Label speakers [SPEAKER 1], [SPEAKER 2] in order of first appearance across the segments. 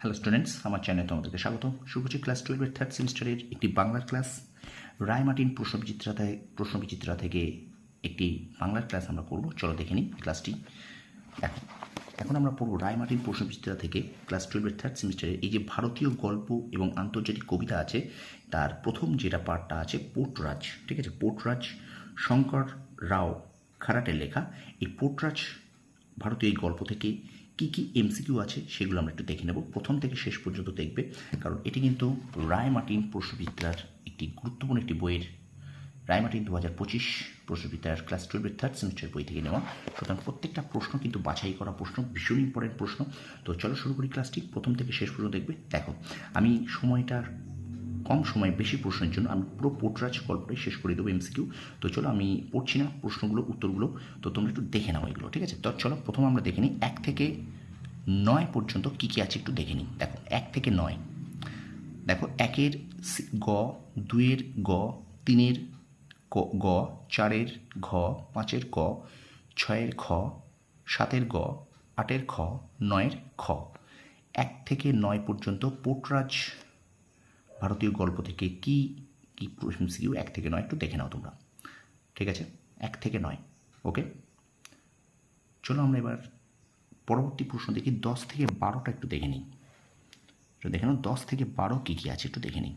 [SPEAKER 1] Hello students আমার চ্যানেলে তোমাদেরকে স্বাগত। শুভজি ক্লাস টুয়েলভের থার্ড সেমিস্টারের একটি বাংলার ক্লাস রায়মার্টিন প্রশ্নবিচিত্রাতে প্রশ্নবিচিত্রা থেকে একটি বাংলার ক্লাস আমরা করব। চলো দেখে নিই ক্লাসটি এখন এখন আমরা পড়ব রায়মার্টিন প্রশ্নবিচিত্রা থেকে ক্লাস টুয়েলভের থার্ড সেমিস্টারের এই যে ভারতীয় গল্প এবং আন্তর্জাতিক কবিতা আছে, তার প্রথম যেটা পার্টটা আছে পোর্টরাজ ঠিক আছে? পোর্টরাজ শঙ্কর রাও খারাটের লেখা। এই পোর্টরাজ ভারতীয় এই গল্প থেকে কি কি এমসিকিউ আছে সেগুলো আমরা একটু দেখে নেব। প্রথম থেকে শেষ পর্যন্ত দেখবে, কারণ এটি কিন্তু রায় মার্টিন প্রশ্নবিদ্যার একটি গুরুত্বপূর্ণ একটি বইয়ের, রায় মার্টিন দু হাজার পঁচিশ প্রশ্নবিদ্যার ক্লাস টুয়েলভের থার্ড সেমিস্টার বই থেকে নেওয়া। সুতরাং প্রত্যেকটা প্রশ্ন কিন্তু বাছাই করা প্রশ্ন, ভীষণ ইম্পর্টেন্ট প্রশ্ন। তো চলো শুরু করি ক্লাসটি প্রথম থেকে শেষ পর্যন্ত দেখবে। দেখো, আমি সময়টার কম সময়ে বেশি প্রশ্নের জন্য আমি পুরো পোটরাজ গল্পটাই শেষ করে দেবো এমসিকিউ তো চলো আমি পড়ছি না প্রশ্নগুলো, উত্তরগুলো, তো তোমরা একটু দেখে নাও এগুলো, ঠিক আছে? তো চলো প্রথমে আমরা দেখে নিই এক থেকে নয় পর্যন্ত কী কী আছে একটু দেখে নিই। দেখো, এক থেকে নয়। দেখো, একের গ, দুইয়ের গ, তিনের গ, চারের ঘ, পাঁচের ক, ছয়ের খ, সাতের গ, আটের খ, নয়ের খ। এক থেকে নয় পর্যন্ত পোটরাজ ভারতীয় গল্প থেকে কি কি সিকিউ এক থেকে নয়, একটু দেখে নাও তোমরা। ঠিক আছে? এক থেকে নয়। ওকে? চলো আমরা এবার পরবর্তী প্রশ্ন দেখি। দশ থেকে বারোটা একটু দেখে নিই। একটু দেখে নাও, দশ থেকে বারো কী কী আছে একটু দেখে নিই।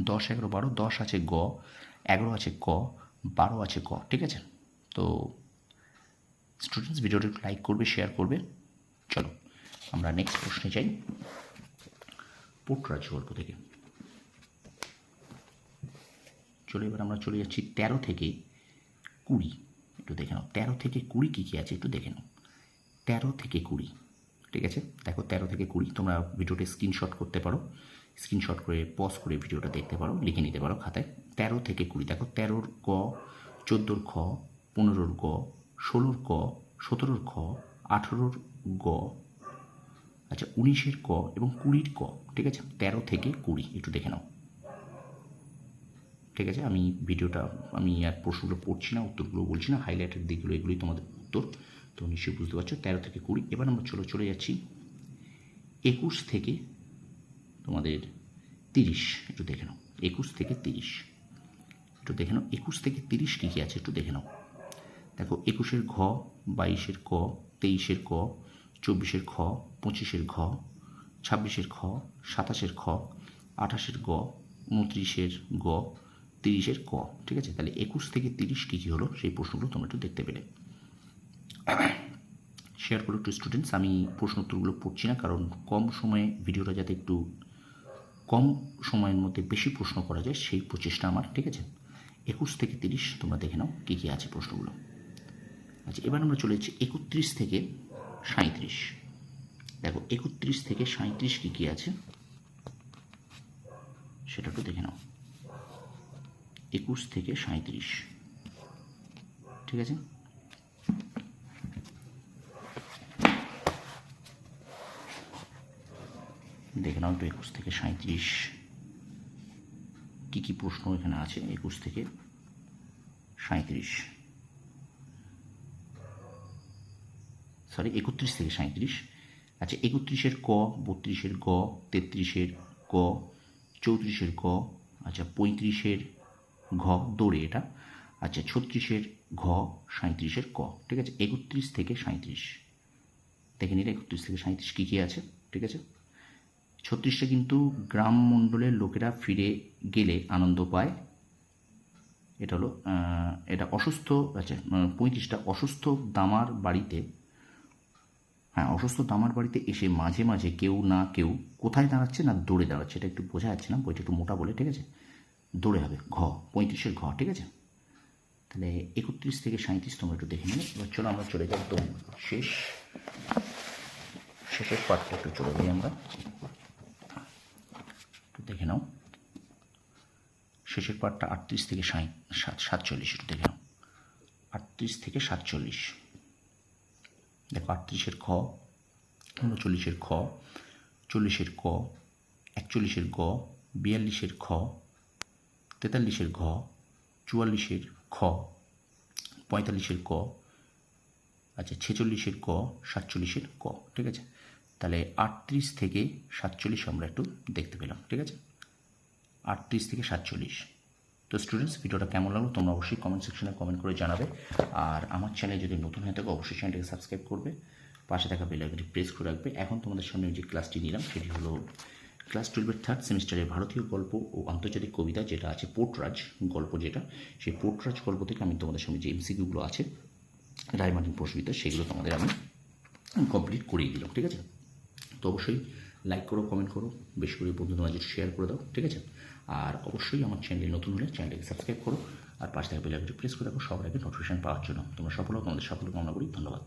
[SPEAKER 1] দশ, এগারো, বারো, দশ আছে গ, এগারো আছে ক, বারো আছে ক, ঠিক আছে? তো স্টুডেন্টস ভিডিওটা একটু লাইক করবে শেয়ার করবে। চলো, আমরা নেক্সট প্রশ্নে যাই। পোটরাজ গল্প থেকে। চলো, এবার আমরা চলে যাচ্ছি তেরো থেকে কুড়ি। একটু দেখে নাও, তেরো থেকে কুড়ি কী কী আছে একটু দেখে নাও। তেরো থেকে কুড়ি, ঠিক আছে? দেখো তেরো থেকে কুড়ি, তোমরা ভিডিওটা স্ক্রিনশট করতে পারো। স্ক্রিনশট করে পজ করে ভিডিওটা দেখতে পারো, লিখে নিতে পারো খাতায়। তেরো থেকে কুড়ি, দেখো তেরোর ক, চোদ্দোর খ, পনেরোর গ, ষোলোর ক, সতেরোর খ, আঠেরোর গ। আচ্ছা উনিশের ক এবং কুড়ির ক, ঠিক আছে? তেরো থেকে কুড়ি, একটু দেখে নাও। ঠিক আছে? আমি ভিডিওটা, আমি আর প্রশ্নগুলো পড়ছি না, উত্তরগুলো বলছি না হাইলাইটের দিকগুলো এগুলোই তোমাদের উত্তর। তো নিশ্চয়ই বুঝতে পারছ, তেরো থেকে কুড়ি। এবার আমরা চলে চলে যাচ্ছি। একুশ থেকে তোমাদের তিরিশ, একটু দেখে নাও। একুশ থেকে তিরিশ। একটু দেখে নাও, একুশ থেকে তিরিশ কী কী আছে একটু দেখে নাও। দেখো, একুশের ঘ, বাইশের ক, তেইশের ক, চব্বিশের খ, পঁচিশের ঘ, ছাব্বিশের খ, সাতাশের খ, আঠাশের গ, উনত্রিশের গ তিরিশের ক, ঠিক আছে? তাহলে একুশ থেকে তিরিশ কী কী হলো সেই প্রশ্নগুলো তোমরা একটু দেখতে পেলে। শেয়ার করো একটু স্টুডেন্টস আমি প্রশ্ন উত্তরগুলো পড়ছি না, কারণ কম সময়ে ভিডিওটা যাতে একটু কম সময়ের মধ্যে বেশি প্রশ্ন করা যায়, সেই প্রচেষ্টা আমার, ঠিক আছে? একুশ থেকে তিরিশ, তোমরা দেখে নাও কী কী আছে প্রশ্নগুলো। আচ্ছা এবার আমরা চলে যাচ্ছি একত্রিশ থেকে সাঁত্রিশ দেখো, একত্রিশ থেকে সাঁত্রিশ কী কী আছে? সেটা একটু দেখে নাও। একুশ থেকে সাঁত্রিশ ঠিক আছে? দেখে নাও একটু একুশ থেকে সাঁত্রিশ কী কী প্রশ্ন এখানে আছে একুশ থেকে সাঁত্রিশ সরি একত্রিশ থেকে সাঁত্রিশ আচ্ছা একত্রিশের ক, বত্রিশের গ, তেত্রিশের ক, চৌত্রিশের ক আচ্ছা পঁয়ত্রিশের ঘ, দৌড়ে এটা। আচ্ছা ছত্রিশের ঘ সাঁত্রিশের ক, ঠিক আছে? একত্রিশ থেকে সাঁত্রিশ দেখে নিলে একত্রিশ থেকে সাঁত্রিশ কী কী আছে, ঠিক আছে? ছত্রিশটা কিন্তু গ্রাম মণ্ডলের লোকেরা ফিরে গেলে আনন্দ পায়। এটা হলো এটা অসুস্থ আচ্ছা পঁয়ত্রিশটা অসুস্থ দামার বাড়িতে হ্যাঁ অসুস্থ দামার বাড়িতে এসে মাঝে মাঝে কেউ না কেউ কোথায় দাঁড়াচ্ছে না দৌড়ে দাঁড়াচ্ছে, এটা একটু বোঝা যাচ্ছে না, বইটা একটু মোটা বলে, ঠিক আছে? দৌড়ে হবে, ঘ, পঁয়ত্রিশের ঘ, ঠিক আছে? তাহলে একত্রিশ থেকে সাঁত্রিশ তোমরা একটু দেখে নিলে এবার চলো আমরা চলে যাই একদম শেষ, শেষের পার্টটা একটু চলে যাই আমরা। একটু দেখে নাও। শেষের পার্টটা আটত্রিশ থেকে সাত, সাতচল্লিশ, একটু দেখে নাও। আটত্রিশ থেকে সাতচল্লিশ। দেখো আটত্রিশের খ, উনচল্লিশের খ, চল্লিশের ক, একচল্লিশের গ, বিয়াল্লিশের খ তেতাল্লিশের ঘ, চুয়াল্লিশের খ, পঁয়তাল্লিশের ক আচ্ছা ছেচল্লিশের ক, সাতচল্লিশের ক, ঠিক আছে? তাহলে আটত্রিশ থেকে সাতচল্লিশ আমরা একটু দেখতে পেলাম, ঠিক আছে? আটত্রিশ থেকে সাতচল্লিশ। তো স্টুডেন্টস ভিডিওটা কেমন লাগল তোমরা অবশ্যই কমেন্ট সেকশনে কমেন্ট করে জানাবে। আর আমার চ্যানেল যদি নতুন হয়ে থাকে, অবশ্যই চ্যানেলটাকে সাবস্ক্রাইব করবে। পাশে থাকা বেল আইকনটি প্রেস করে রাখবে। এখন তোমাদের সামনে যে ক্লাসটি নিলাম, সেটি হলো ক্লাস টুয়েলভের থার্ড সেমিস্টারের ভারতীয় গল্প ও আন্তর্জাতিক কবিতা যেটা আছে পোর্টরাজ গল্প যেটা, সেই পোর্টরাজ গল্প থেকে আমি তোমাদের সঙ্গে যে এমসিকিউগুলো আছে, রায়মার্টিন প্রশ্নিতা সেগুলো তোমাদের আমি কমপ্লিট করিয়ে দিলাম, ঠিক আছে? তো অবশ্যই লাইক করো কমেন্ট করো, বেশি করে বন্ধুদের মাঝে শেয়ার করে দাও, ঠিক আছে? আর অবশ্যই আমার চ্যানেলে নতুন হলে চ্যানেলটাকে সাবস্ক্রাইব করো, আর পাশে থাকা বেল আইকনটি প্রেস করে রাখো, সবার আগে নোটিফিকেশন পাওয়ার জন্য। তোমরা সফল হও, তোমাদের সফল কামনা করি, ধন্যবাদ।